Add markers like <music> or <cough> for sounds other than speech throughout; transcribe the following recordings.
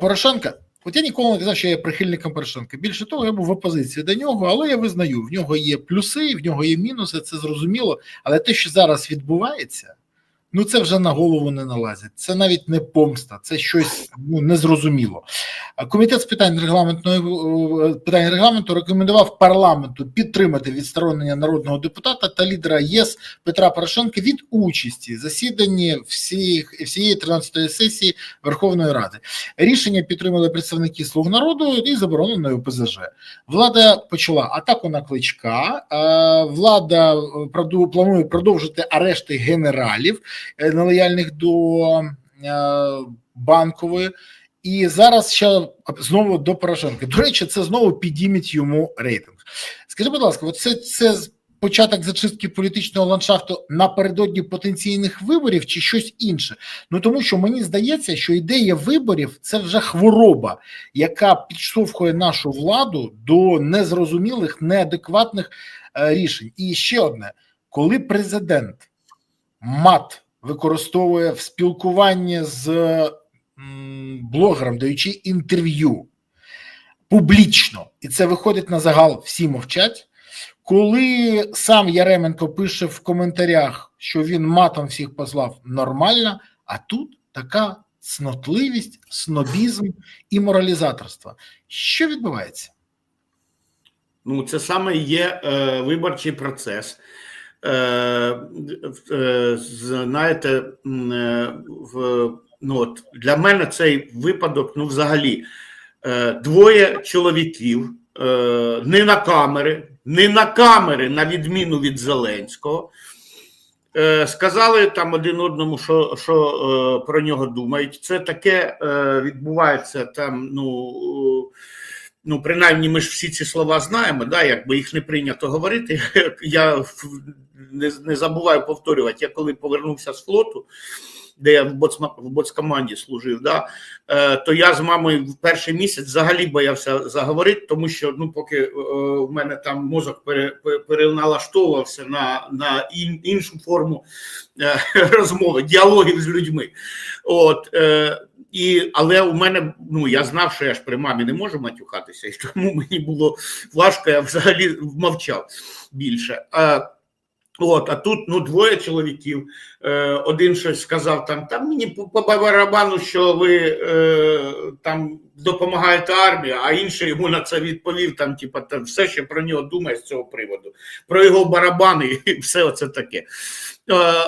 Порошенка. От я ніколи не казав, що я є прихильником Порошенка. Більше того, я був в опозиції до нього, але я визнаю, в нього є плюси, в нього є мінуси, це зрозуміло. Але те, що зараз відбувається, ну це вже на голову не налазить. Це навіть не помста, це щось ну, незрозуміло. Комітет з питань регламентної е, питань регламенту рекомендував парламенту підтримати відсторонення народного депутата та лідера ЄС Петра Порошенка від участі в засіданні всіх всієї 13-ї сесії Верховної Ради. Рішення підтримали представники Слуг народу і забороненої ОПЗЖ. Влада почала атаку на кличка. е, Влада е, проду- планує продовжити арешти генералів нелояльних до е, банкової. І зараз ще знову до Порошенка. До речі, це знову підійміть йому рейтинг. Скажи, будь ласка, це, це початок зачистки політичного ландшафту напередодні потенційних виборів чи щось інше? Ну тому що мені здається, що ідея виборів це вже хвороба, яка підштовхує нашу владу до незрозумілих, неадекватних е, рішень. І ще одне: коли президент мат використовує в спілкуванні з блогером, даючи інтерв'ю публічно, і це виходить на загал, всі мовчать. Коли сам Яременко пише в коментарях, що він матом всіх послав нормально, а тут така цнотливість, снобізм і моралізаторство. Що відбувається? Ну, це саме є е, виборчий процес. Е, е, знаєте, е, в, ну, от, для мене цей випадок, ну, взагалі, двоє чоловіків, не на камери, не на камери, на відміну від Зеленського. Сказали там один одному, що, що про нього думають. Це таке відбувається там, ну. Ну, принаймні, ми ж всі ці слова знаємо, да, якби їх не прийнято говорити. <laughs> Я не, не забуваю повторювати. Я коли повернувся з флоту, де я в, боцма, в боцкоманді служив, да, е, то я з мамою в перший місяць взагалі боявся заговорити, тому що ну, поки е, в мене там мозок пере- переналаштовувався на, на ін, іншу форму е, <laughs> розмови, діалогів з людьми. От, е, і, але у мене, ну я знав, що я ж при мамі не можу матюхатися, і тому мені було важко, я взагалі мовчав більше. А, от, а тут ну, двоє чоловіків. Е, один щось сказав там, там мені по, барабану, що ви е, там допомагаєте армії, а інший йому на це відповів, там, типа, там, все, що про нього думає з цього приводу, про його барабани <laughs> і все оце таке. Е,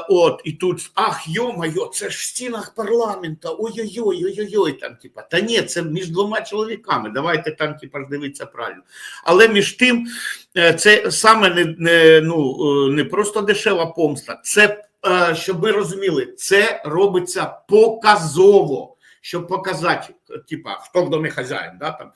от, і тут, ах, йо-майо, це ж в стінах парламента, ой-ой-ой, ой-ой-ой, там, типа, та ні, це між двома чоловіками, давайте там, типа, дивитися правильно. Але між тим, е, це саме не, не, ну, е, не просто дешева помста, це, е, щоб ми розуміли, це робиться показово, щоб показати, типа, хто в домі хазяїн, да, там.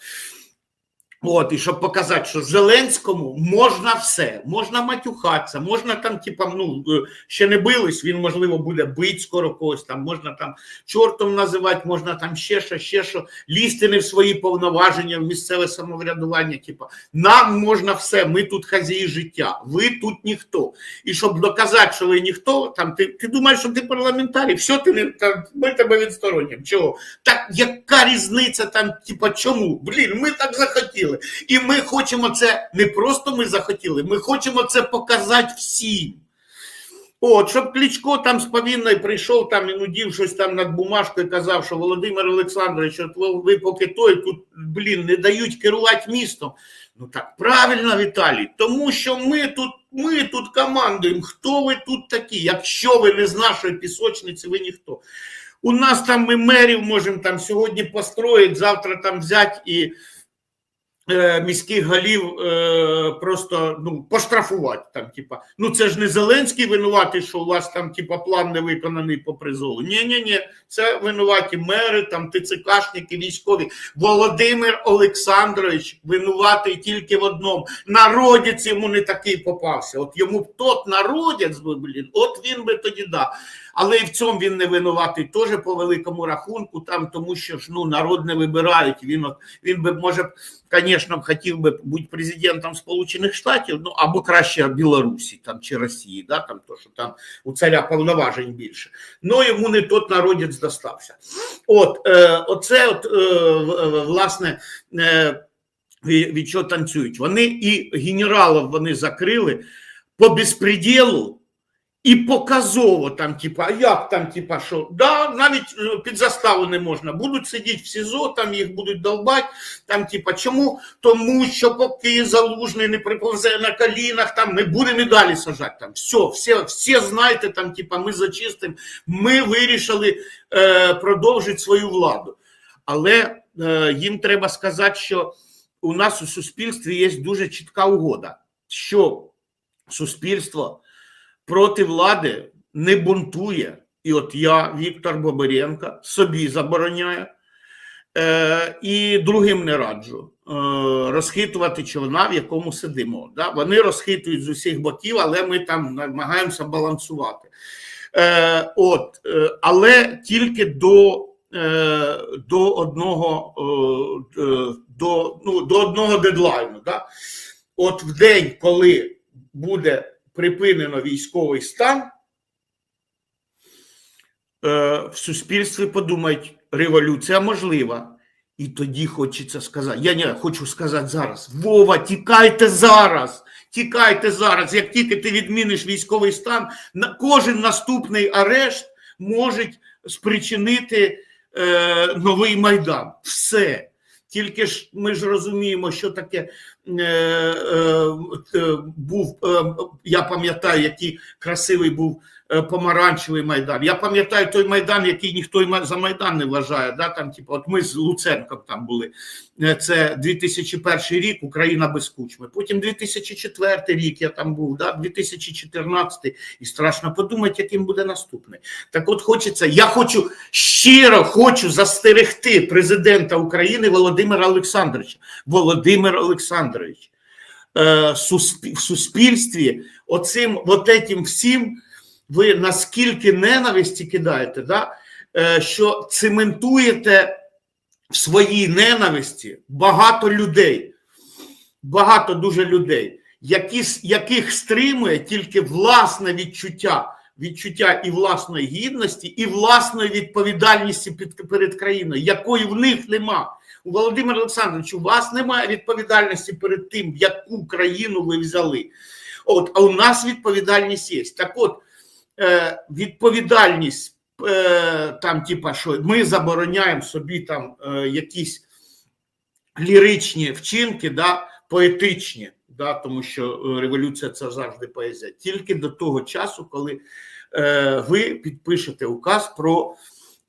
От, і щоб показати, що Зеленському можна все, можна матюхатися, можна там, типа, ну е, ще не бились, він можливо буде бить скоро когось, там можна там чортом називати, можна там ще що, ще що, лізти не в свої повноваження, в місцеве самоврядування. Типа, нам можна все, ми тут хазяї життя, ви тут ніхто. І щоб доказати, що ви ніхто, там ти, ти думаєш, що ти парламентарій, все, ти не там, ми тебе відсторонюємо. Чого? Так яка різниця там, типа, чому? Блін, ми так захотіли. І ми хочемо це не просто ми захотіли, ми хочемо це показати всім. От, щоб Кличко там з повінною прийшов там і нудів щось там над бумажкою, казав, що Володимир Олександрович, от ви поки той тут, блін, не дають керувати містом. Ну так правильно, Віталій, тому що ми тут, ми тут командуємо. Хто ви тут такі? Якщо ви не з нашої пісочниці, ви ніхто. У нас там ми мерів можемо там сьогодні построїти, завтра там взяти і міських голів е, просто ну, поштрафувати. Там, типа, ну це ж не Зеленський винуватий, що у вас там типа, план не виконаний по призову. Ні, ні, ні, це винуваті мери, там ТЦКшники, військові. Володимир Олександрович винуватий тільки в одному. Народець йому не такий попався. От йому б тот народець би, блін, от він би тоді да. Але і в цьому він не винуватий теж по великому рахунку, там тому що ж ну народ не вибирають. Він от він би може, звісно, хотів би бути президентом Сполучених Штатів, ну або краще Білорусі там чи Росії, да там то що там у царя повноважень більше. Ну йому не тот народець достався. От е, оце, от е, власне. Е, від чого танцюють. Вони і генералів вони закрили по безпреділу і показово там, типа, як там, типа, що да, навіть е, під заставу не можна. Будуть сидіти в СІЗО, там їх будуть долбати. Там, типа, чому? Тому що поки залужний не приповзе на колінах, там ми будемо і далі сажати. Там все, все, всі знаєте, там, типа, ми зачистимо, ми вирішили е, продовжити свою владу. Але е, їм треба сказати, що у нас у суспільстві є дуже чітка угода, що суспільство проти влади не бунтує. І от я, Віктор Бобиренко, собі забороняю е, і другим не раджу е, розхитувати човна, в якому сидимо. Да? Вони розхитують з усіх боків, але ми там намагаємося балансувати. Е, от, е, але тільки до, е, до одного е, е, до, ну, до одного дедлайну. Да? От в день, коли буде припинено військовий стан, е, в суспільстві подумають, революція можлива. І тоді хочеться сказати. Я не хочу сказати зараз: Вова, тікайте зараз! Тікайте зараз. Як тільки ти відміниш військовий стан, кожен наступний арешт може спричинити е, новий майдан. Все. Тільки ж ми ж розуміємо, що таке е, е, е, був. Е, я пам'ятаю, який красивий був помаранчевий майдан. Я пам'ятаю той майдан, який ніхто за майдан не вважає. Да? Там, типу, от ми з Луценком там були. Е, Це 2001 рік, Україна без кучми. Потім 2004 рік я там був, да? 2014 і страшно подумати, яким буде наступний. Так от хочеться, я хочу щиро хочу застерегти президента України Володимира Олександровича. Володимир Олександрович, е, в суспільстві оцим от этим всім ви наскільки ненависті кидаєте, да? е, що цементуєте в своїй ненависті багато людей, багато дуже людей, які, яких стримує тільки власне відчуття, відчуття і власної гідності, і власної відповідальності під, перед країною, якої в них нема. У Володимира Олександровича, у вас немає відповідальності перед тим, яку країну ви взяли. От, а у нас відповідальність є. Так от, відповідальність е, там, типа, що ми забороняємо собі там е, якісь ліричні вчинки, да, поетичні, да, тому що е, революція це завжди поезія. Тільки до того часу, коли е, ви підпишете указ про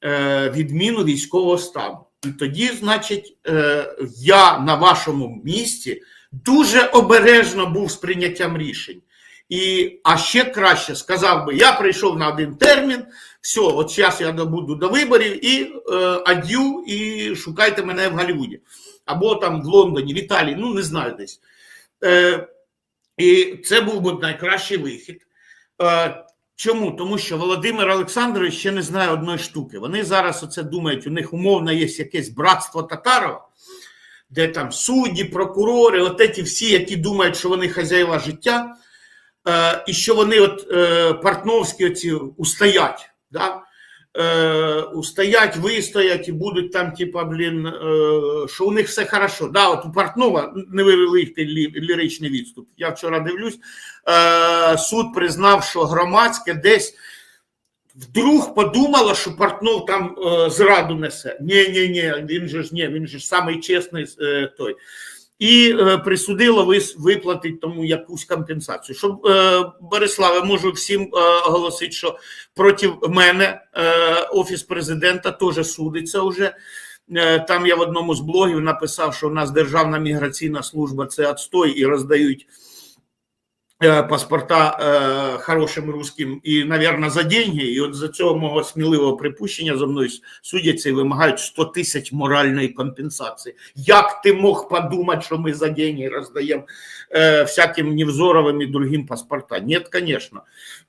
е, відміну військового стану. І тоді, значить, е, я на вашому місці дуже обережно був з прийняттям рішень. І, а ще краще сказав би, я прийшов на один термін, все, от зараз я добуду до виборів і е, ад'ю, і шукайте мене в Голлівуді. Або там в Лондоні, в Італії, ну не знаю десь. Е, і це був би найкращий вихід. Е, чому? Тому що Володимир Олександрович ще не знає одної штуки. Вони зараз оце думають, у них умовно є якесь братство Татарова, де там судді, прокурори, от ці всі, які думають, що вони хазяїва життя, е, і що вони от е, партновські оці устоять. Да? Е, устоять, вистоять і будуть там, типа, блін, е, що у них все хорошо. Да, от у Портнова невеликий лі- ліричний відступ. Я вчора дивлюсь, е, суд признав, що громадське десь вдруг подумало, що Портнов там е, зраду несе. Ні, ні, ні, він же ж ні, він же ж самий чесний е, той. І присудила присудило вис, виплатити тому якусь компенсацію. Щоб е, Бориславе, можу всім е, оголосити, що проти мене е, офіс президента теж судиться вже. Е, Там я в одному з блогів написав, що у нас Державна міграційна служба це відстой і роздають паспорта э, хорошим русским і, наверное, за деньги. І от за цього мого сміливого припущення за мною судяться і вимагають 100 тисяч моральної компенсації. Як ти мог подумати, що ми за деньги роздаємо э, всяким Невзоровим і другим паспорта? Ні, звісно,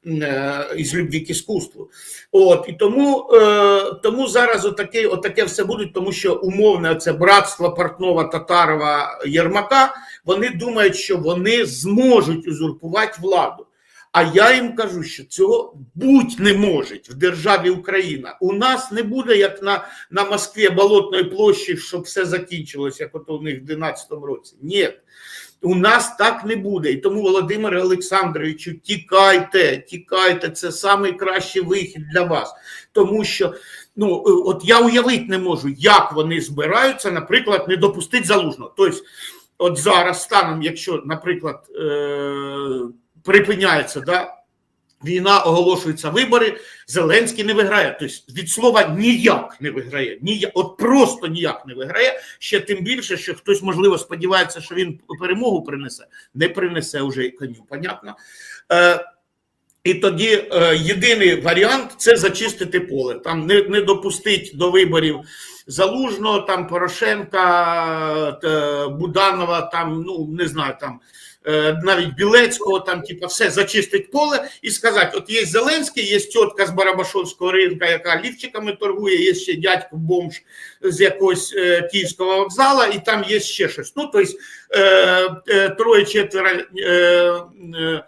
э, із любві к іскусству. От і тому, е, тому зараз отаке, отаке все буде, тому що умовне це братство Портнова, Татарова, Єрмака. Вони думають, що вони зможуть узурпувати владу. А я їм кажу, що цього будь не може в державі Україна. У нас не буде як на, на Москві Болотної площі, щоб все закінчилося, як ото у них в 12-му році. Ні. У нас так не буде. І тому, Володимире Олександровичу, тікайте, тікайте, це найкращий вихід для вас. Тому що ну, от я уявити не можу, як вони збираються, наприклад, не допустити залужного. Тобто, от зараз станом, якщо, наприклад, е- припиняється да, війна, оголошуються вибори, Зеленський не виграє. Тобто від слова ніяк не виграє. Ніяк, от просто ніяк не виграє. Ще тим більше, що хтось, можливо, сподівається, що він перемогу принесе, не принесе вже коню, понятно. Е, і тоді е, єдиний варіант це зачистити поле. Там не, не допустить до виборів Залужного, там Порошенка, Буданова, там, ну не знаю, там е, навіть Білецького, там, типу, все зачистить поле і сказати: от є Зеленський, є тітка з Барабашовського ринка, яка лівчиками торгує, є ще дядько бомж з якогось е, київського вокзала, і там є ще щось. Ну, тобто е, е, троє-четверо. Е,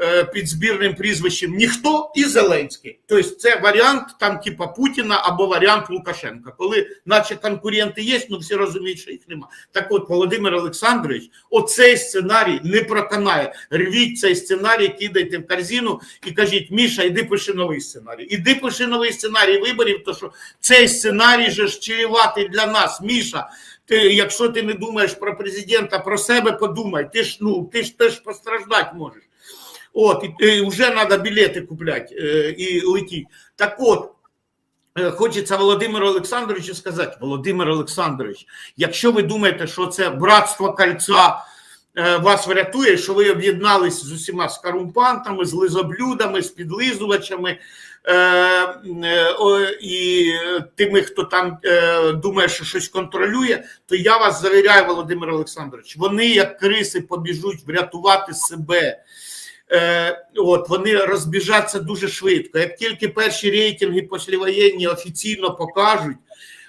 е, під збірним прізвищем ніхто і Зеленський. Тобто це варіант там, типа Путіна або варіант Лукашенка, коли, наче конкуренти є, ну всі розуміють, що їх нема. Так от, Володимир Олександрович, оцей сценарій не проканає. Рвіть цей сценарій, кидайте в корзину і кажіть: Міша, іди пиши новий сценарій. Іди пиши новий сценарій виборів, то що цей сценарій же ж чреватий для нас, Міша. Ти, якщо ти не думаєш про президента, про себе подумай. Ти ж ну ти ж теж постраждати можеш. От, і, і вже треба білети купляти е, і летіти. Так от, е, хочеться Володимиру Олександровичу сказати: Володимир Олександрович, якщо ви думаєте, що це братство кольця е, вас врятує, що ви об'єднались з усіма з корумпантами, з лизоблюдами, з підлизувачами. е, е, І тими, хто там е, думає, що щось контролює, то я вас завіряю, Володимир Олександрович, вони, як криси, побіжуть врятувати себе. Е, от вони розбіжаться дуже швидко. Як тільки перші рейтинги післявоєнні офіційно покажуть, е, е,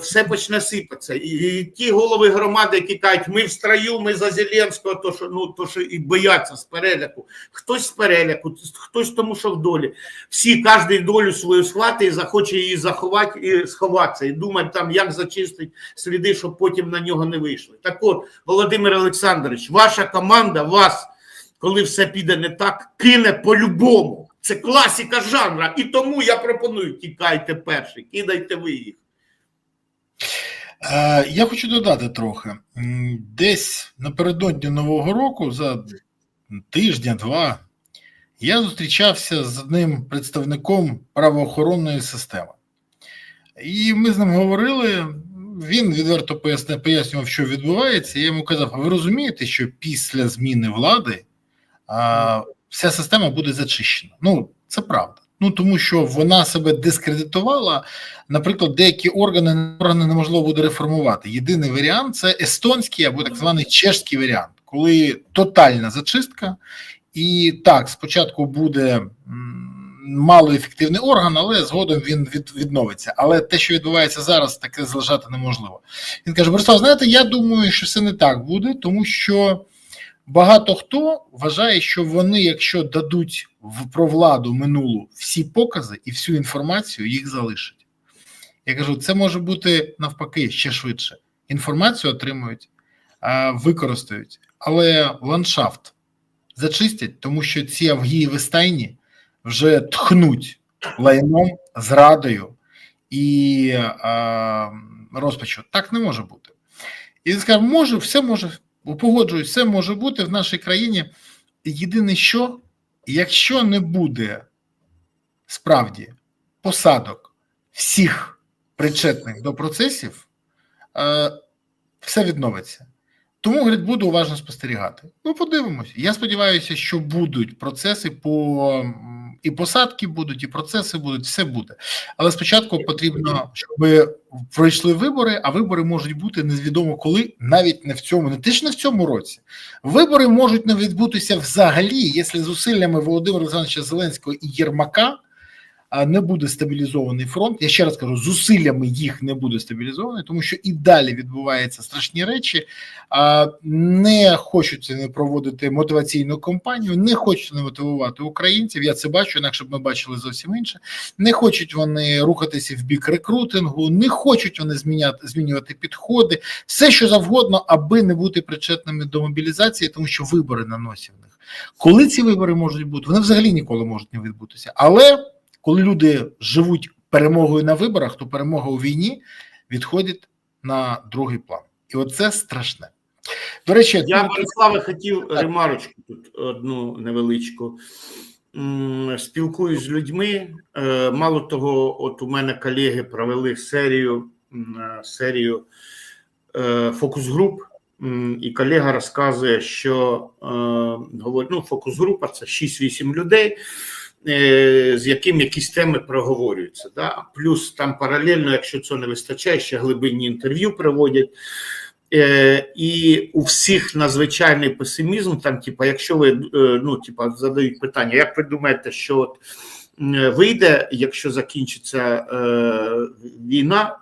все почне сипатися. І, ті голови громади, які кажуть, ми в строю, ми за Зеленського, то що ну то що і бояться з переляку. Хтось з переляку, хтось тому, що в долі. Всі кожен долю свою схватить і захоче її заховати і сховатися, і думати там, як зачистити сліди, щоб потім на нього не вийшли. Так от, Володимир Олександрович, ваша команда вас коли все піде не так, кине по-любому. Це класика жанра. І тому я пропоную: тікайте перші, кидайте ви їх. Е, Я хочу додати трохи. Десь напередодні Нового року, за тиждень-два, я зустрічався з одним представником правоохоронної системи. І ми з ним говорили. Він відверто пояснював, що відбувається. Я йому казав: а ви розумієте, що після зміни влади а, вся система буде зачищена? Ну, це правда. Ну тому що вона себе дискредитувала. Наприклад, деякі органи органи неможливо буде реформувати. Єдиний варіант це естонський або так званий чешський варіант, коли тотальна зачистка, і так спочатку буде м, малоефективний орган, але згодом він від, відновиться. Але те, що відбувається зараз, таке залишати неможливо. Він каже: Борислав, знаєте, я думаю, що це не так буде, тому що. Багато хто вважає, що вони, якщо дадуть в про владу минулу всі покази і всю інформацію, їх залишать. Я кажу, це може бути навпаки ще швидше. Інформацію отримують, використають, але ландшафт зачистять, тому що ці Авгієві стайні вже тхнуть лайном, зрадою і розпачу. Так не може бути. І сказав, може, все може. Погоджуюсь, все може бути в нашій країні. Єдине, що якщо не буде справді посадок всіх причетних до процесів, е, все відновиться. Тому говорить, буду уважно спостерігати. Ну, подивимось. Я сподіваюся, що будуть процеси по і посадки будуть, і процеси будуть, все буде. Але спочатку потрібно, щоб пройшли вибори, а вибори можуть бути невідомо коли, навіть не в цьому, не те ж не в цьому році. Вибори можуть не відбутися взагалі, якщо зусиллями Володимира Олександровича Зеленського і Єрмака не буде стабілізований фронт. Я ще раз кажу, зусиллями їх не буде стабілізований, тому що і далі відбуваються страшні речі. Не хочуть не проводити мотиваційну кампанію, не хочуть не мотивувати українців. Я це бачу, інакше б ми бачили зовсім інше. Не хочуть вони рухатися в бік рекрутингу, не хочуть вони зміняти змінювати підходи, все що завгодно, аби не бути причетними до мобілізації, тому що вибори на носі в них. Коли ці вибори можуть бути, вони взагалі ніколи можуть не відбутися. Але коли люди живуть перемогою на виборах, то перемога у війні відходить на другий план. І оце страшне. До речі, Я Бориславе хотів Так. ремарочку тут одну невеличку. Спілкуюсь з людьми. Е, Мало того, от у мене колеги провели серію е, серію е, фокус-груп, і колега розказує, що ну, фокус-група це 6-8 людей. Е, З яким якісь теми проговорюються, да? плюс там паралельно, якщо цього не вистачає, ще глибинні інтерв'ю проводять. Е, і у всіх надзвичайний песимізм. Там, типа, якщо ви е, ну, типа, задають питання, як ви думаєте, що от вийде, якщо закінчиться е, війна,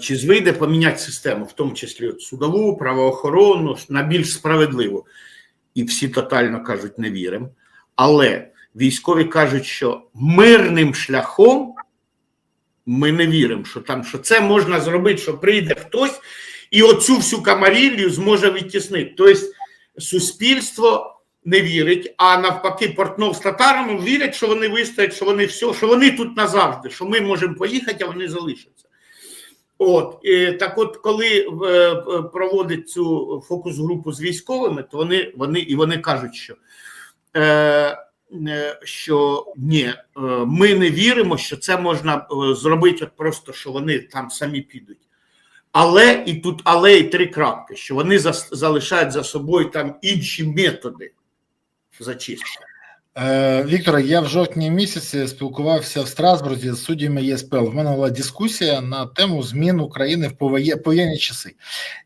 чи вийде поміняти систему, в тому числі судову, правоохоронну, на більш справедливу? І всі тотально кажуть, не віримо. Але військові кажуть, що мирним шляхом ми не віримо, що там що це можна зробити, що прийде хтось і оцю всю камарілью зможе відтіснити. Тобто суспільство не вірить, а навпаки, Портнов з татарами вірять, що вони вистоять, що вони все, що вони тут назавжди, що ми можемо поїхати, а вони залишаться. От і, так, от, коли е, е, цю фокус-групу з військовими, то вони, вони і вони кажуть, що. Е, е, що ні, е, ми не віримо, що це можна зробити просто, що вони там самі підуть. Але і тут, але і три крапки, що вони залишають за собою там інші методи зачистки. Е, Вікторе, я в жовтні місяці спілкувався в Страсбурзі з суддями ЄСПЛ. В мене була дискусія на тему змін України в повоє- повоєнні часи,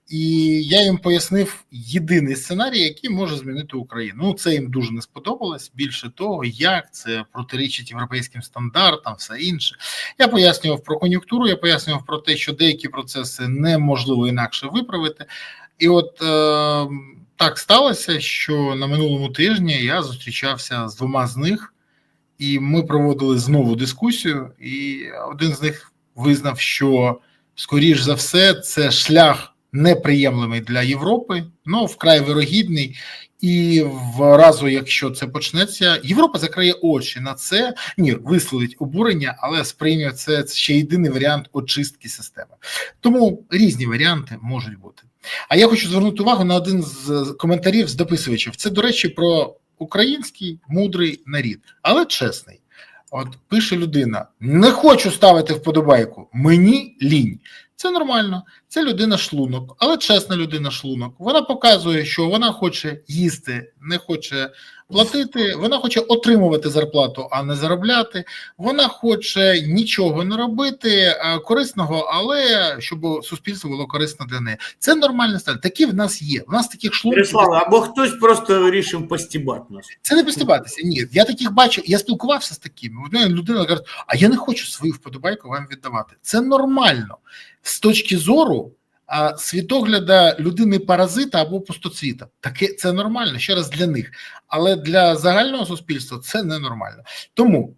і я їм пояснив єдиний сценарій, який може змінити Україну. Ну це їм дуже не сподобалось. Більше того, як це протирічить європейським стандартам, все інше. Я пояснював про кон'юнктуру, я пояснював про те, що деякі процеси неможливо інакше виправити. І от е, так сталося, що на минулому тижні я зустрічався з двома з них, і ми проводили знову дискусію. І один з них визнав, що скоріш за все це шлях неприємлемий для Європи, ну вкрай вирогідний. І в разу, якщо це почнеться, Європа закриє очі на це. Ні, висловить обурення, але сприйме це ще єдиний варіант очистки системи. Тому різні варіанти можуть бути. А я хочу звернути увагу на один з коментарів з дописувачів. Це, до речі, про український мудрий нарід, але чесний. От пише людина: не хочу ставити вподобайку, мені лінь. Це нормально, це людина шлунок, але чесна людина шлунок. Вона показує, що вона хоче їсти, не хоче платити, вона хоче отримувати зарплату, а не заробляти. Вона хоче нічого не робити корисного, але щоб суспільство було корисно для неї. Це нормальний стиль. Такі в нас є. В нас таких шлунків Борислава, або хтось просто вирішив постібати нас. це не постібатися. Ні, я таких бачу. Я спілкувався з такими. Одна людина каже: а я не хочу свою вподобайку вам віддавати. Це нормально з точки зору а, світогляда людини паразита або пустоцвіта. Таке це нормально ще раз для них, але для загального суспільства це ненормально. Тому.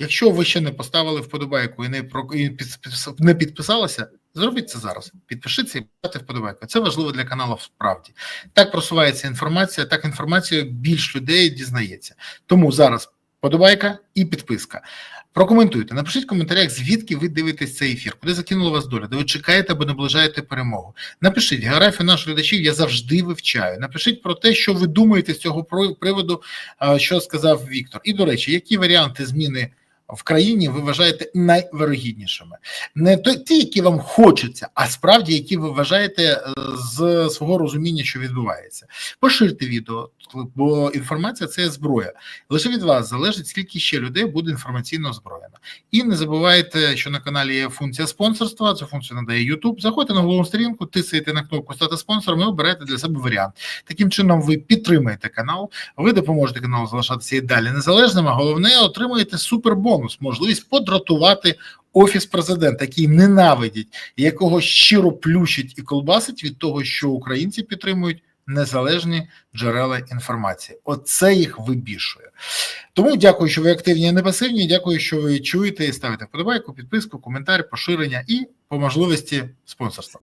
Якщо ви ще не поставили вподобайку і не про і не підписалися, зробіть це зараз. Підпишіться і поставте вподобайку. Це важливо для каналу справді. Так просувається інформація, так інформацію більш людей дізнається. Тому зараз подобайка і підписка. Прокоментуйте, напишіть в коментарях, звідки ви дивитесь цей ефір, куди закинула вас доля, де ви чекаєте або наближаєте перемогу. Напишіть географію наших глядачів, я завжди вивчаю. Напишіть про те, що ви думаєте з цього приводу, що сказав Віктор. І до речі, які варіанти зміни в країні ви вважаєте найвирогіднішими, не то ті, які вам хочеться, а справді які ви вважаєте е, з свого розуміння, що відбувається. Поширте відео, бо інформація це зброя. Лише від вас залежить, скільки ще людей буде інформаційно озброєно. І не забувайте, що на каналі є функція спонсорства. Цю функцію надає YouTube. Заходьте на головну сторінку, тисаєте на кнопку стати спонсором і оберете для себе варіант. Таким чином, ви підтримаєте канал, ви допоможете каналу залишатися і далі незалежним. А головне, отримуєте супербонус, можливість подратувати офіс президента, який ненавидять, якого щиро плющить і колбасить від того, що українці підтримують незалежні джерела інформації. Оце їх вибішує. Тому дякую, що ви активні і не пасивні. Дякую, що ви чуєте і ставите вподобайку, підписку, коментар, поширення і по можливості спонсорства.